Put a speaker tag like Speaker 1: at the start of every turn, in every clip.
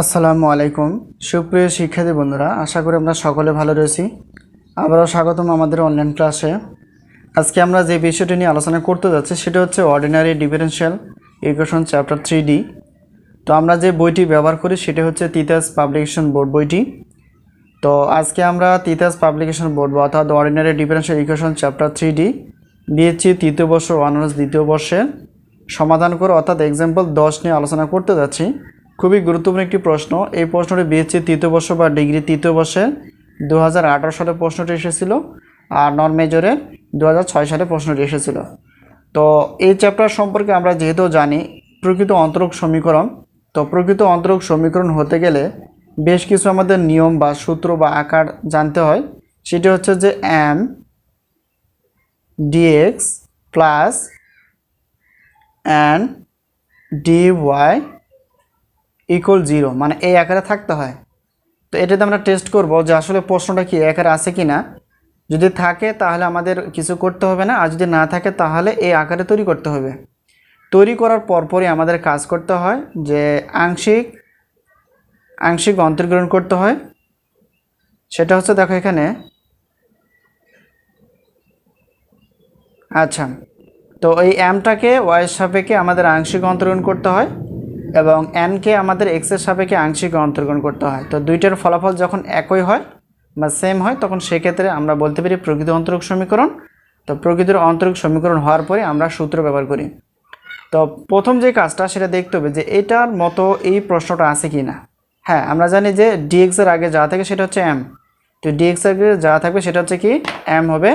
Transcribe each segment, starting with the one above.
Speaker 1: আসসালামু আলাইকুম। সুপ্রিয় শিক্ষার্থী বন্ধুরা, আশা করি আমরা সকলে ভালো রয়েছি। আবারও স্বাগতম আমাদের অনলাইন ক্লাসে আজকে আমরা যে বিষয়টি নিয়ে আলোচনা করতে যাচ্ছি, সেটা হচ্ছে ordinary differential equation chapter three D তো আমরা যে বইটি ব্যবহার করি, সেটা হচ্ছে তিতাস পাবলিকেশন বোর্ড বইটি। তো আজকে আমরা তিতাস পাবলিকেশন বোর্ড বা অর্থাৎ ordinary differential equation chapter three D BSc তৃতীয় বর্ষ অনার্স দ্বিতীয় বর্ষের সমাধান করে অর্থাৎ এক্সাম্পল দশ নিয়ে আলোচনা করতে যাচ্ছি। খুবই গুরুত্বপূর্ণ একটি প্রশ্ন। এই প্রশ্নটি বিএসসি তৃতীয় বর্ষ বা ডিগ্রি তৃতীয় বর্ষে দু হাজার আঠেরো সালে প্রশ্নটি এসেছিল আর নন মেজরে দু হাজার ছয় সালে প্রশ্নটি এসেছিল। তো এই চ্যাপ্টার সম্পর্কে আমরা যেহেতু জানি, প্রকৃত অন্তরক সমীকরণ, তো প্রকৃত অন্তরক সমীকরণ হতে গেলে বেশ কিছু আমাদের নিয়ম বা সূত্র বা আকার জানতে হয়। সেটি হচ্ছে যে M dx plus and D Y equal zero মানে এই আকারে থাকতে হয়। তো এটাতে আমরা টেস্ট করব যে আসলে প্রশ্নটা কি আকারে আছে কি না। যদি থাকে তাহলে আমাদের কিছু করতে হবে না, আর যদি না থাকে তাহলে এই আকারে তৈরি করতে হবে। তৈরি করার পরপরই আমাদের কাজ করতে হয় যে আংশিক আংশিক অন্তর্গ্রহণ করতে হয়। সেটা হচ্ছে দেখো এখানে। আচ্ছা তো এই এমটাকে ওয়াইয়ের সাপেক্ষে আমাদের আংশিক অন্তর্গ্রহণ করতে হয়। এবং এনকে আমাদের এক্সের সাপেক্ষে আংশিক অন্তর্গ্রহণ করতে হয়। তো দুইটার ফলাফল যখন একই হয় বা সেম হয়, তখন সেক্ষেত্রে আমরা বলতে পারি প্রকৃত অন্তরক সমীকরণ। তো প্রকৃতির অন্তরক সমীকরণ হওয়ার পরে আমরা সূত্র ব্যবহার করি। তো প্রথম যে কাজটা, সেটা দেখতে হবে যে এটার মতো এই প্রশ্নটা আছে কি না হ্যাঁ আমরা জানি যে ডিএক্স এর আগে যা থাকে সেটা হচ্ছে এম তো ডিএক্স এর আগে যা থাকবে সেটা হচ্ছে কি? এম হবে।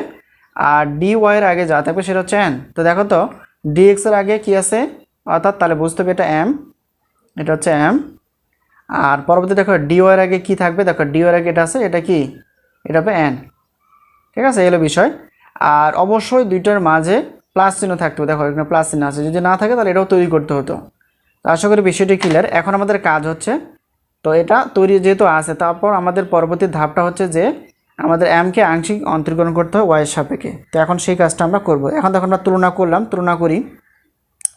Speaker 1: আর ডি ওয়াইয়ের আগে যা থাকবে সেটা হচ্ছে এন তো দেখো তো ডিএক্স এর আগে কি আছে? অর্থাৎ তাহলে বুঝতে হবে এটা এম এটা হচ্ছে এম আর পরবর্তী দেখো ডি ওয়াইয়ের আগে কি থাকবে? দেখো ডি ওয়াইয়ের আগে এটা আছে, এটা কি? এটা হবে এন ঠিক আছে এলো বিষয়। আর অবশ্যই দুইটার মাঝে প্লাস চিহ্ন থাকতে হবে। দেখো, এখানে প্লাস চিহ্ন আছে। যদি না থাকে, তাহলে এটাও তৈরি করতে হতো। আশা করি বিষয়টি ক্লিয়ার এখন আমাদের কাজ হচ্ছে, তো এটা তৈরি যেহেতু আছে, তারপর আমাদের পরবর্তী ধাপটা হচ্ছে যে আমাদের এমকে আংশিক অন্তর্গ্রহণ করতে হয় ওয়াইয়ের সাপেক্ষে। তো এখন সেই কাজটা আমরা করব। এখন দেখো আমরা তুলনা করলাম। তুলনা করি।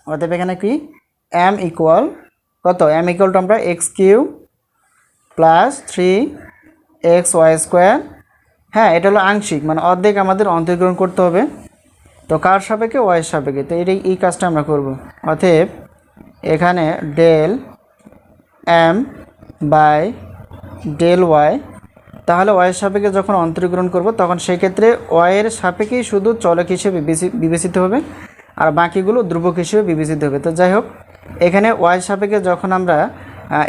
Speaker 1: অতএব এখানে কি? এম ইকুয়াল কত? এম ইকুয়াল টু আমরা X Q plus three X Y square হ্যাঁ এটা হলো আংশিক মানে অর্ধেক আমাদের অন্তর্গ্রহণ করতে হবে। তো কার সাপেক্ষে? ওয়াইয়ের সাপেক্ষে। তো এটাই, এই কাজটা আমরা করব। অতএব এখানে del m by del y তাহলে ওয়াইয়ের সাপেক্ষে যখন অন্তর্গ্রহণ করব, তখন সেক্ষেত্রে ওয়াইয়ের সাপেক্ষেই শুধু চলক হিসেবে বিবেচি- বিবেচিত হবে, আর বাকিগুলো ধ্রুবক হিসেবে বিবেচিত হবে। তো যাই হোক এখানে ওয়াই সাপেক্ষে যখন আমরা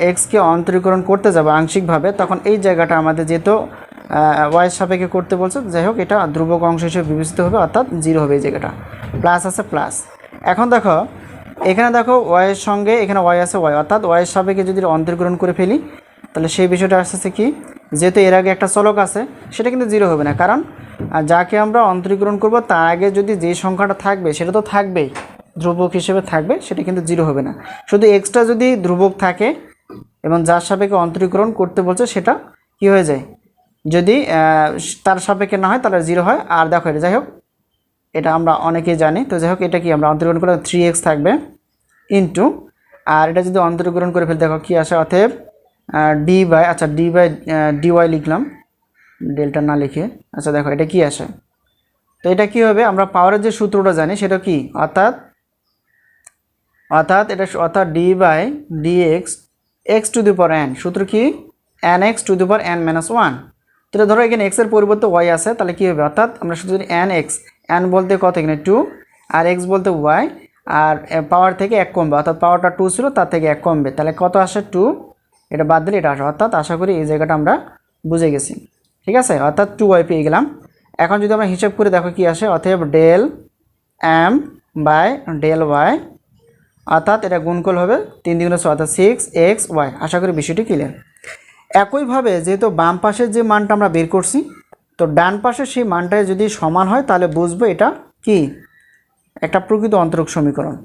Speaker 1: এক্সকে অন্তরীকরণ করতে যাব আংশিকভাবে, তখন এই জায়গাটা আমাদের যেহেতু ওয়াই সাপেক্ষে করতে বলছে, যাই হোক, এটা ধ্রুবক অংশ হিসেবে বিবেচিত হবে, অর্থাৎ জিরো হবে এই জায়গাটা। প্লাস আছে প্লাস এখন দেখো, এখানে দেখো ওয়াইয়ের সঙ্গে এখানে ওয়াই আছে ওয়াই অর্থাৎ ওয়াইয়ের সাপেক্ষে যদি অন্তর্গ্রহণ করে ফেলি, তাহলে সেই বিষয়টা আসতেছে কি? যেহেতু এর আগে একটা চলক আছে, সেটা কিন্তু জিরো হবে না। কারণ যাকে আমরা অন্তরীকরণ করব, তার আগে যদি যে সংখ্যাটা থাকবে, সেটা তো থাকবেই। ধ্রুবক হিসেবে থাকবে, সেটা কিন্তু জিরো হবে না। শুধু এক্সট্রা যদি ধ্রুবক থাকে এবং যার সাপেক্ষে অন্তরীকরণ করতে বলছে, সেটা কি হয়ে যায়? যদি তার সাপেক্ষে না হয়, তাহলে জিরো হয়। আর দেখো এটা, যাই হোক, এটা আমরা অনেকেই জানি। তো যাই হোক, এটা কি আমরা অন্তরীকরণ করে থ্রি এক্স থাকবে ইন্টু আর এটা যদি অন্তরীকরণ করে ফেলি, দেখো কী আসে অতএব ডি বাই আচ্ছা ডি বাই ডি ওয়াই লিখলাম। ডেল্টা না লিখে। আচ্ছা দেখো এটা কি আসে? তো এটা কি হবে? আমরা পাওয়ারের যে সূত্রটা জানি, সেটা কি? অর্থাৎ অর্থাৎ এটা অর্থাৎ d by d x x to the power n সূত্র কি? N x to the power n minus one তো এটা ধরো এখানে এক্সের পরিবর্তে ওয়াই আছে, তাহলে কী হবে? অর্থাৎ আমরা শুধু যদি এন এক্স এন বলতে কত এখানে? টু আর এক্স বলতে ওয়াই আর পাওয়ার থেকে এক কমবে। অর্থাৎ পাওয়ারটা টু ছিল, তার থেকে এক কমবে। তাহলে কত আসে? টু এটা বাদ দিলে এটা আসে। অর্থাৎ আশা করি এই জায়গাটা আমরা বুঝে গেছি। ঠিক আছে? অর্থাৎ টু ওয়াই পেয়ে গেলাম। এখন যদি আমরা হিসাব করে দেখো কি আসে, অতএব del m by del y অর্থাৎ এটা গুণকল হবে তিন দ্বিগুণ ছয়, অর্থাৎ সিক্স এক্স ওয়াই আশা করি বিষয়টি ক্লিয়ার একইভাবে যেহেতু বাম পাশের যে মানটা আমরা বের করছি, তো ডান পাশের সেই মানটায় যদি সমান হয়, তাহলে বুঝব এটা কি? একটা প্রকৃত অন্তরক সমীকরণ।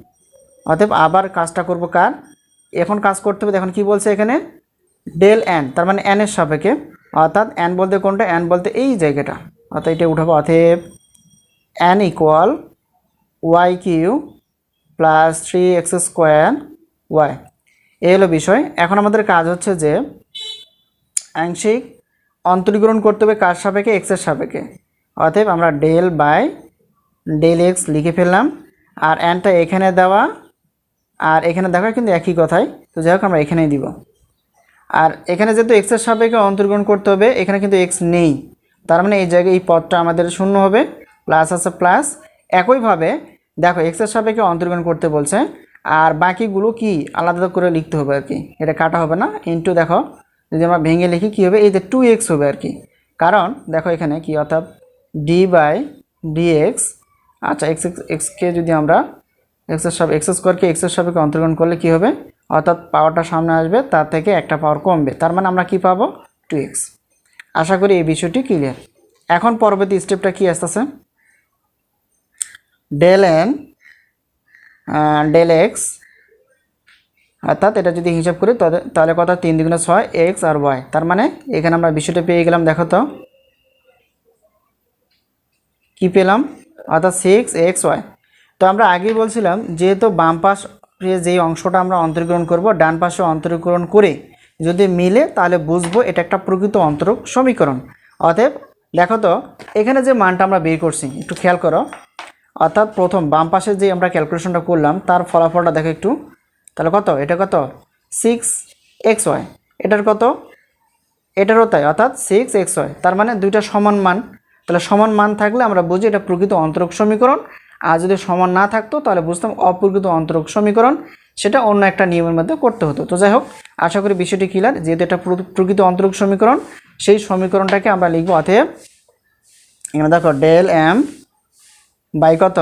Speaker 1: অতএব আবার কাজটা করব কার? এখন কাজ করতে হবে, এখন কি বলছে এখানে? ডেল এন তার মানে এর সাপেক্ষে। অর্থাৎ এন বলতে কোনটা? এন বলতে এই জায়গাটা। অর্থাৎ এটা উঠাবো, অতএব n equal y q plus three x square y এই হলো বিষয়। এখন আমাদের কাজ হচ্ছে যে আংশিক অন্তরীকরণ করতে হবে কার সাপেক্ষে? এক্সের সাপেক্ষে। অতএব আমরা ডেল বাই ডেল এক্স লিখে ফেললাম। আর অ্যানটা এখানে দেওয়া আর এখানে দেখা কিন্তু একই কথাই। তো যাই হোক, আমরা এখানেই দিব। আর এখানে যেহেতু এক্সের সাপেক্ষে অন্তর্গ্রহণ করতে হবে, এখানে কিন্তু এক্স নেই। তার মানে এই জায়গায় এই পদটা আমাদের শূন্য হবে। প্লাস আছে প্লাস একইভাবে দেখো এক্সের সাপেক্ষে অন্তর্গ্রহণ করতে বলছে, আর বাকিগুলো কি? আলাদা করে লিখতে হবে আর কি। এটা কাটা হবে না। ইন্টু দেখো, যদি আমরা ভেঙে লিখি, কী হবে? এই যে টু এক্স হবে আর কি। কারণ, দেখো এখানে কি, অর্থাৎ ডি বাই ডিএক্স আচ্ছা এক্স এক্স এক্সকে যদি আমরা এক্সের সাপ এক্স স্কোয়ারকে এক্সের সাপেক্ষে অন্তর্গ্রহণ করলে কি হবে? অর্থাৎ পাওয়ারটা সামনে আসবে, তার থেকে একটা পাওয়ার কমবে। তার মানে আমরা কি পাবো? টু এক্স আশা করি এই বিষয়টি ক্লিয়ার এখন পরবর্তী স্টেপটা কি আসতেছে? ডেল এন ডেল এক্স অর্থাৎ এটা যদি হিসাব করি, তাহলে কত? তিন দুগুণে ছয় এক্স আর ওয়াই তার মানে এখানে আমরা বিষয়টা পেয়ে গেলাম, দেখো তো। কি পেলাম? অর্থাৎ সিক্স এক্স ওয়াই তো আমরা আগেই বলছিলাম, যেহেতু বাম পাশে যেই অংশটা আমরা অন্তরীকরণ করব, ডান পাশে অন্তরীকরণ করে যদি মিলে, তাহলে বুঝব এটা একটা প্রকৃত অন্তরক সমীকরণ। অতএব, দেখো তো, এখানে যে মানটা আমরা বের করছি, একটু খেয়াল করো। অর্থাৎ প্রথম বাম পাশে যে আমরা ক্যালকুলেশনটা করলাম, তার ফলাফলটা দেখো একটু। তাহলে কত? এটা কত? সিক্স এক্স ওয়াই এটার কত? এটারও তাই, অর্থাৎ সিক্স এক্স ওয়াই তার মানে দুইটা সমান মান। তাহলে সমান মান থাকলে আমরা বুঝি এটা প্রকৃত অন্তরক সমীকরণ। আর যদি সমান না থাকতো, তাহলে বুঝতাম অপ্রকৃত অন্তরক সমীকরণ। সেটা অন্য একটা নিয়মের মধ্যে করতে হতো। তো যাই হোক, আশা করি বিষয়টি ক্লিয়ার যেহেতু এটা প্র- প্রকৃত অন্তরক সমীকরণ, সেই সমীকরণটাকে আমরা লিখব এখানে দেখো ডেল এম বাই কত?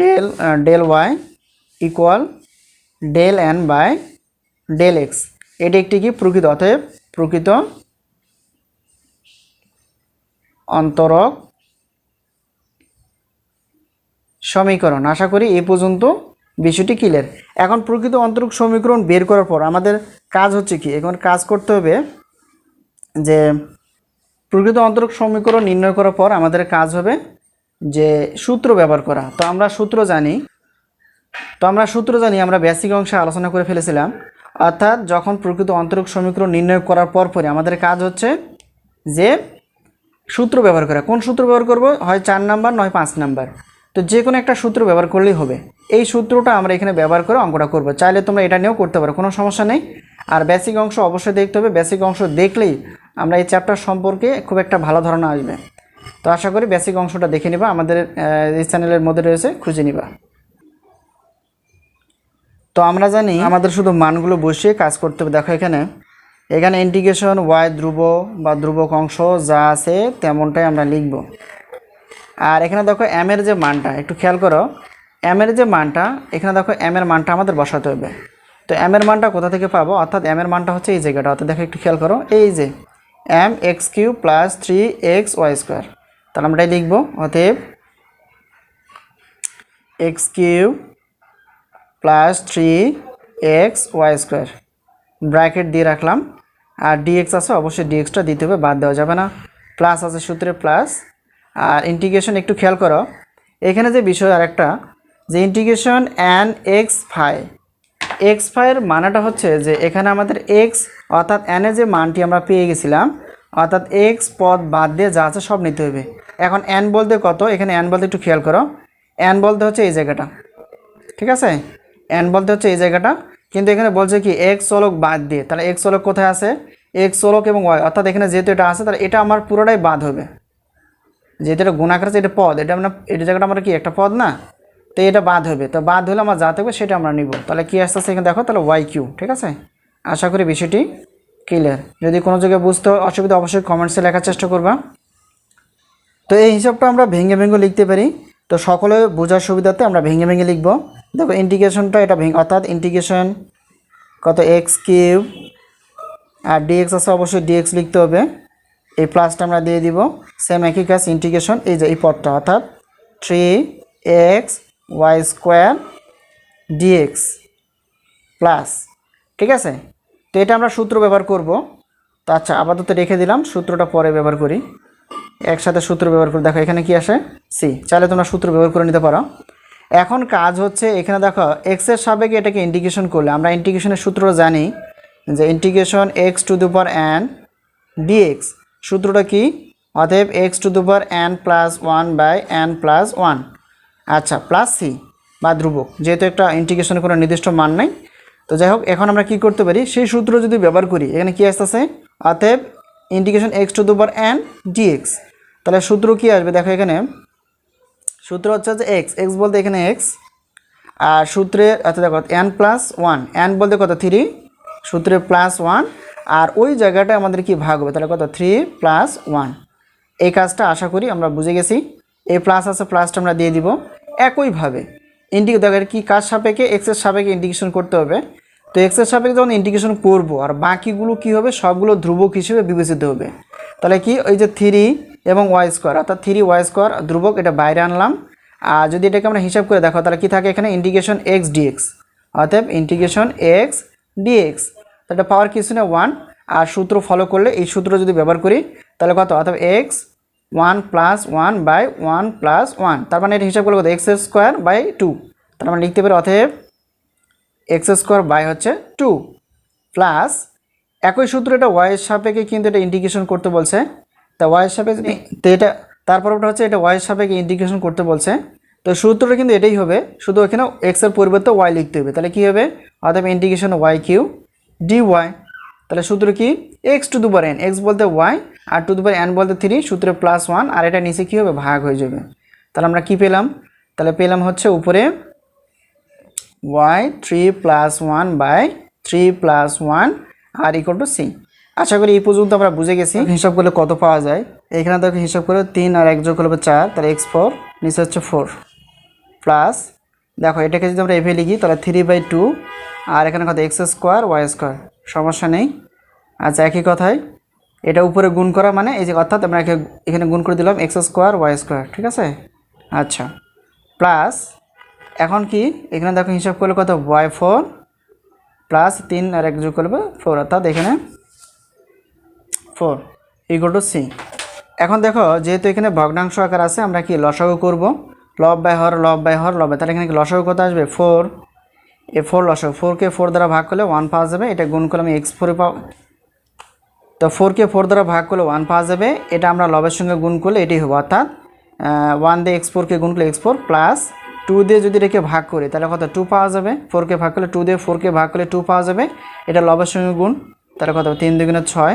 Speaker 1: Del del y equal del n by del x. এটি একটি কি? প্রকৃত, অতএব প্রকৃত অন্তরক সমীকরণ। আশা করি এই পর্যন্ত বিষয়টি ক্লিয়ার এখন প্রকৃত অন্তরক সমীকরণ বের করার পর আমাদের কাজ হচ্ছে কি? এখন কাজ করতে হবে যে প্রকৃত অন্তরক সমীকরণ নির্ণয় করার পর আমাদের কাজ হবে যে সূত্র ব্যবহার করা। তো আমরা সূত্র জানি। তো আমরা সূত্র জানি, আমরা বেসিক অংশে আলোচনা করে ফেলেছিলাম। অর্থাৎ যখন প্রকৃত অন্তরক সমীকরণ নির্ণয় করার পর পরে আমাদের কাজ হচ্ছে যে সূত্র ব্যবহার করা। কোন সূত্র ব্যবহার করব? হয় চার নাম্বার, নয় পাঁচ নাম্বার। তো যে কোনো একটা সূত্র ব্যবহার করলেই হবে। এই সূত্রটা আমরা এখানে ব্যবহার করে অঙ্কটা করব। চাইলে তোমরা এটা নিয়েও করতে পারো, কোনো সমস্যা নেই। আর বেসিক অংশ অবশ্যই দেখতে হবে। বেসিক অংশ দেখলেই আমরা এই চ্যাপ্টার সম্পর্কে খুব একটা ভালো ধারণা আসবে। তো আশা করি বেসিক অংশটা দেখে নিবা, আমাদের এই চ্যানেলের মধ্যে রয়েছে, খুঁজে নিবা। তো আমরা জানি আমাদের শুধু মানগুলো বসিয়ে কাজ করতে হবে। দেখো এখানে এখানে ইন্টিগ্রেশন ওয়াই ধ্রুব বা ধ্রুবক অংশ যা আছে তেমনটাই আমরা লিখব। আর এখানে দেখো এম এর যে মানটা, একটু খেয়াল করো এম এর যে মানটা, এখানে দেখো এম এর মানটা আমাদের বসাতে হবে। তো এম এর মানটা কোথা থেকে পাবো? অর্থাৎ এম এর মানটা হচ্ছে এই জায়গাটা। অর্থাৎ দেখো একটু খেয়াল করো, এই যে m x q plus three x y square তাহলে আমরা লিখব, অতএব x q plus three x y square bracket দিয়ে রাখলাম, আর ডিএক্স আছে, অবশ্যই ডিএক্সটা দিতে হবে, বাদ দেওয়া যাবে না। প্লাস আছে সূত্রে প্লাস আর ইন্টিগ্রেশন একটু খেয়াল করো, এখানে যে বিষয় আর একটা যে integration an x phi x ফাইয়ের মানাটা হচ্ছে যে এখানে আমাদের এক্স অর্থাৎ এনে যে মানটি আমরা পেয়ে গেছিলাম অর্থাৎ এক্স পদ বাদ দিয়ে যা আছে সব নিতে হবে এখন এন বলতে কত? এখানে এন বলতে একটু খেয়াল করো। এন বলতে হচ্ছে এই জায়গাটা। ঠিক আছে? এন বলতে হচ্ছে এই জায়গাটা। কিন্তু এখানে বলছে কি এক্স চলক বাদ দিয়ে। তাহলে এক্স চলক কোথায় আছে? এক্স চলক এবং ওয়াই অর্থাৎ এখানে যেহেতু এটা আছে, তাহলে এটা আমার পুরোটাই বাদ হবে। যেহেতু এটা গুণাকার আছে, এটা পদ। এটা আমরা এটা জায়গাটা আমরা কি, একটা পদ না? তো এটা বাদ হবে। তো বাদ হলে আমার যা থাকবে সেটা আমরা নিব। তাহলে কি আসতেছে এখানে দেখো? তাহলে ওয়াই কিউ ঠিক আছে? আশা করি বিষয়টি ক্লিয়ার যদি কোনো জায়গায় বুঝতে অসুবিধা, অবশ্যই কমেন্টসে লেখার চেষ্টা করবা। তো এই হিসাবটা আমরা ভেঙে ভেঙে লিখতে পারি। তো সকলে বোঝার সুবিধাতে আমরা ভেঙে ভেঙে লিখব। দেখো ইন্টিগ্রেশনটা এটা ভেঙে, অর্থাৎ ইন্টিগ্রেশন কত এক্স কিউব আর ডিএক্স আছে, অবশ্যই ডিএক্স লিখতে হবে। এই প্লাসটা আমরা দিয়ে দিব। সেম একই কাজ ইন্টিগ্রেশন এই যে এই পদটা, অর্থাৎ three x y square d x plus ঠিক আছে? তো এটা আমরা সূত্র ব্যবহার করব। তো আচ্ছা আপাতত রেখে দিলাম, সূত্রটা পরে ব্যবহার করি। একসাথে সূত্র ব্যবহার করে দেখো, এখানে কি আসে? সি, চাইলে তোমরা সূত্র ব্যবহার করে নিতে পারো। এখন কাজ হচ্ছে এখানে দেখো এক্সের সাপেক্ষে এটাকে ইন্টিগ্রেশন করলে, আমরা ইন্টিগ্রেশনের সূত্র জানি যে integration x to the power n d x সূত্রটা কি? অতএব x to the power n plus one by n plus one আচ্ছা প্লাস সি বা ধ্রুবক, যেহেতু একটা ইন্টিগ্রেশনের কোনো নির্দিষ্ট মান নেই তো যাই হোক, এখন আমরা কি করতে পারি? সেই সূত্র যদি ব্যবহার করি, এখানে কি আসতেছে? অতএব indication x to the power n d x তাহলে সূত্র কি আসবে? দেখো এখানে। সূত্র হচ্ছে যে এক্স এক্স বলতে এখানে এক্স আর সূত্রে আচ্ছা দেখো এন প্লাস ওয়ান এন বলতে কত? থ্রি সূত্রে প্লাস ওয়ান আর ওই জায়গাটা আমাদের কি ভাগ হবে? তাহলে কত? থ্রি প্লাস ওয়ান এই কাজটা আশা করি আমরা বুঝে গেছি। এই প্লাস আছে প্লাসটা আমরা দিয়ে দিব। একইভাবে। ইন্ডিকে দেখো এটা কি কাজ সাপেক্ষে? এক্সের সাপেক্ষে ইন্ডিকেশন করতে হবে। তো এক্সের সাপেক্ষে যখন ইন্ডিকেশন করব, আর বাকিগুলো কি হবে? সবগুলো ধ্রুবক হিসেবে বিবেচিত হবে। তাহলে কি? ওই যে থ্রি এবং ওয়াই স্কোয়ার অর্থাৎ থ্রি ওয়াই স্কোয়ার ধ্রুবক, এটা বাইরে আনলাম। আর যদি এটাকে আমরা হিসাব করে দেখো, তাহলে কি থাকে এখানে? ইন্টিগ্রেশন এক্স ডিএক্স অতএব ইন্টিগ্রেশন এক্স ডিএক্স এটা পাওয়ার কিছু না? ওয়ান আর সূত্র ফলো করলে এই সূত্র যদি ব্যবহার করি, তাহলে কত? অর্থাৎ x one plus one by one plus one. তার মানে এটা হিসাব করলে কত? X square by two. তার মানে লিখতে পারি অতএব এক্স স্কোয়ার বাই হচ্ছে টু। প্লাস একই সূত্র এটা ওয়াইয়ের সাপেক্ষে কিন্তু এটা ইন্টিগ্রেশন করতে বলছে। তা ওয়াইয়ের সাপেক্ষে তো এটা তারপর ওটা হচ্ছে এটা ওয়াইয়ের সাপেক্ষে ইন্টিগ্রেশন করতে বলছে। তো সূত্রটা কিন্তু এটাই হবে। শুধু এখানে এক্সের পরিবর্তে ওয়াই লিখতে হবে। তাহলে কী হবে? অর্থাৎ integration y q d y. তাহলে সূত্র কি? এক্স টু দুবার এন। এক্স বলতে ওয়াই আর টু দুবার এন বলতে থ্রি সূত্রে প্লাস ওয়ান আর এটা নিচে কী হবে? ভাগ হয়ে যাবে। তাহলে আমরা কি পেলাম? তাহলে পেলাম হচ্ছে উপরে y three plus one by three plus one R equal to C আশা করি এই পর্যন্ত আমরা বুঝে গেছি। হিসাব করলে কত পাওয়া যায়? এখানে দেখো হিসাব করে তিন আর এক যোগ করলে চার, তাহলে এক্স ফোর নিচে হচ্ছে ফোর প্লাস দেখো এটাকে যদি আমরা এভে লিখি, তাহলে থ্রি বাই টু আর এখানে কত? এক্স স্কোয়ার ওয়াই স্কোয়ার সমস্যা নেই। আচ্ছা একই কথাই। এটা উপরে গুণ করা মানে এই যে অর্থাৎ আমরা এখানে গুণ করে দিলাম এক্স স্কোয়ার, ওয়াই স্কোয়ার, ঠিক আছে? আচ্ছা। প্লাস, এখন কি? এখানে দেখো হিসাব করলে কত? ওয়াই ফোর প্লাস তিন আর এক যোগ করবে ফোর, অর্থাৎ এখানে ফোর ইকুয়াল টু সি এখন দেখো, যেহেতু এখানে ভগ্নাংশ আকার আছে, আমরা কি লসাগু করব? লব বাই হর, লব বাই হর, লব তাহলে এখানে কি লসাগু কত আসবে? ফোর। এ ফোর লসাগু। ফোরকে ফোর দ্বারা ভাগ করলে ওয়ান পাওয়া যাবে। এটা গুণ করলে আমি এক্স ফোরে পাও তো ফোরকে ফোর দ্বারা ভাগ করলে ওয়ান পাওয়া যাবে। এটা আমরা লবের সঙ্গে গুণ করলে এটি হবে, অর্থাৎ ওয়ান দিয়ে এক্স ফোরকে গুণ করলে এক্স ফোর প্লাস টু দিয়ে যদি রেখে ভাগ করি, তাহলে কত? টু পাওয়া যাবে। ফোরকে ভাগ করলে টু দিয়ে ফোরকে ভাগ করলে টু পাওয়া যাবে। এটা লবের সঙ্গে গুণ, তাহলে কত? তিন দুগুণে ছয়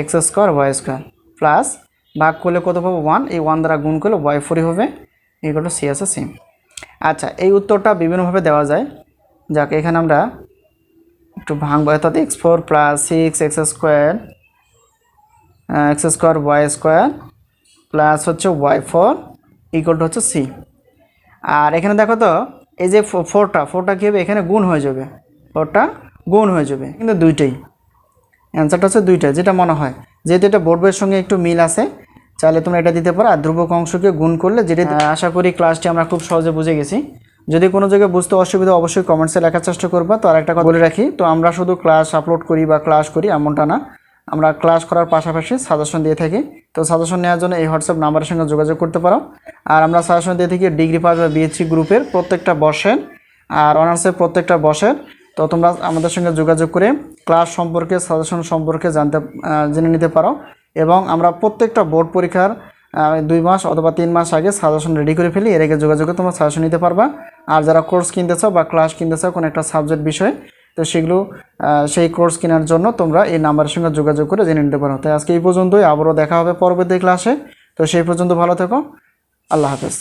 Speaker 1: x square y square plus ভাগ করলে কত পাবো? ওয়ান এই ওয়ান দ্বারা গুণ করলে ওয়াই ফোরই হবে এইগুলো সি আছে সেম আচ্ছা এই উত্তরটা বিভিন্নভাবে দেওয়া যায়। যাক, এখানে আমরা একটু ভাঙবো। অর্থাৎ x four plus six x square x square y square plus হচ্ছে ওয়াই ফোর ইকুয়াল টু হচ্ছে সি আর এখানে দেখো তো, এই যে ফোরটা ফোরটা কী হবে? এখানে গুণ হয়ে যাবে। ফোরটা গুণ হয়ে যাবে। কিন্তু দুইটাই। অ্যান্সারটা হচ্ছে দুইটা যেটা মনে হয়। যেহেতু এটা বোর্ডের সঙ্গে একটু মিল আছে, চাইলে তোমরা এটা দিতে পারো। আর ধ্রুবক অংশকে গুণ করলে যেটা আশা করি ক্লাসটি আমরা খুব সহজে বুঝে গেছি। যদি কোনো জায়গায় বুঝতে অসুবিধা অবশ্যই কমেন্টসে লেখার চেষ্টা করবা। তো আর একটা কথা বলে রাখি, তো আমরা শুধু ক্লাস আপলোড করি বা ক্লাস করি, এমনটা না। আমরা ক্লাস করার পাশাপাশি সাজেশন দিয়ে থাকি। তো সাজেশন নেওয়ার জন্য এই হোয়াটসঅ্যাপ নাম্বারের সঙ্গে যোগাযোগ করতে পারো। আর আমরা সাজেশন দিয়ে থাকি ডিগ্রি পাস বা বিএসসি গ্রুপের প্রত্যেকটা বর্ষের আর অনার্সের প্রত্যেকটা বর্ষের। তো তোমরা আমাদের সঙ্গে যোগাযোগ করে ক্লাস সম্পর্কে সাজেশন সম্পর্কে জানতে জেনে নিতে পারো। এবং আমরা প্রত্যেকটা বোর্ড পরীক্ষার দুই মাস অথবা তিন মাস আগে সাজেশন রেডি করে ফেলি। এর আগে যোগাযোগে তোমরা সাজেশন নিতে পারবা। আর যারা কোর্স কিনতে চাও বা ক্লাস কিনতে চাও কোনো একটা সাবজেক্ট বিষয়ে, তো সেগুলো সেই কোর্স কেনার জন্য তোমরা এই নাম্বারের সঙ্গে যোগাযোগ করে জেনে নিতে পারো। তাই আজকে এই পর্যন্তই, আবারও দেখা হবে পরবর্তী ক্লাসে তো সেই পর্যন্ত ভালো থেকো। আল্লাহ হাফেজ।